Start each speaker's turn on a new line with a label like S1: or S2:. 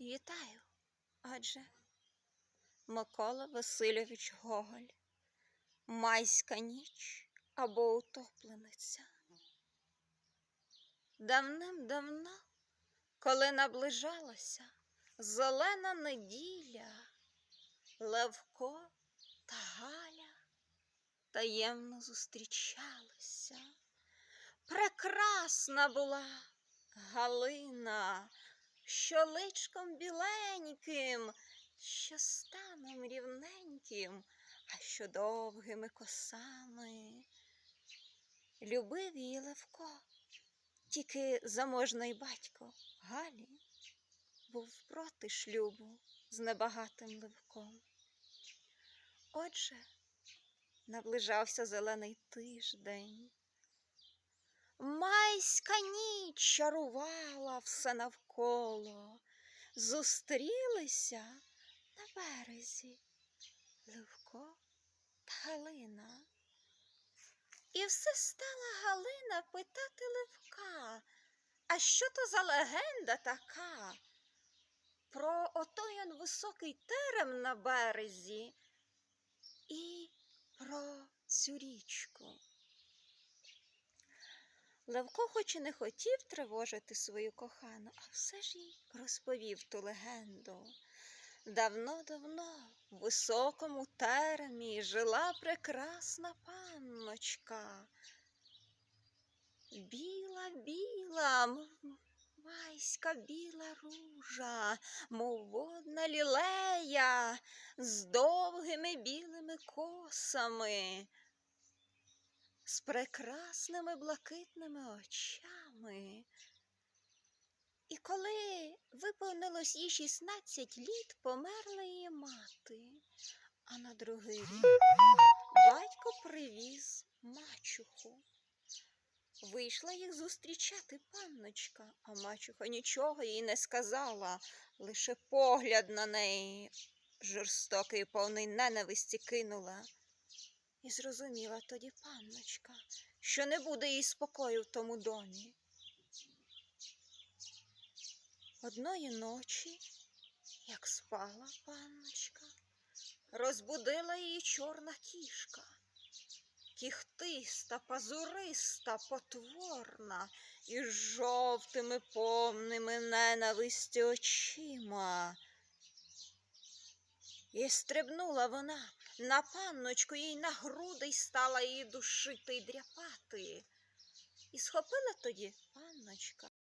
S1: Вітаю, адже Микола Васильович Гоголь, Майська ніч або утоплениця. Давним-давно, коли наближалася зелена неділя, Левко та Галя таємно зустрічалися. Прекрасна була Галина, що личком біленьким, що станом рівненьким, а що довгими косами. Любив її Левко, тільки заможний батько Галі був проти шлюбу з небагатим Левком. Отже, наближався зелений тиждень. Майська ніч чарувала все навколо. Зустрілися на березі Левко та Галина. І все стала Галина питати Левка, а що то за легенда така? Про отой он високий терем на березі і про цю річку. Левко хоч і не хотів тривожити свою кохану, а все ж їй розповів ту легенду. Давно-давно в високому теремі жила прекрасна панночка. Біла, біла, майська біла ружа, мов водна лілея з довгими білими косами з прекрасними блакитними очами. І коли виповнилось їй 16 літ, померла її мати, а на другий рік батько привіз мачуху. Вийшла їх зустрічати панночка, а мачуха нічого їй не сказала, лише погляд на неї жорстокий, повний ненависті кинула. І зрозуміла тоді панночка, що не буде їй спокою в тому домі. Одної ночі, як спала панночка, розбудила її чорна кішка, кіхтиста, пазуриста, потворна і з жовтими повними ненависті очима. І стрибнула вона на панночку їй на груди й стала її душити й дряпати. І схопила тоді панночка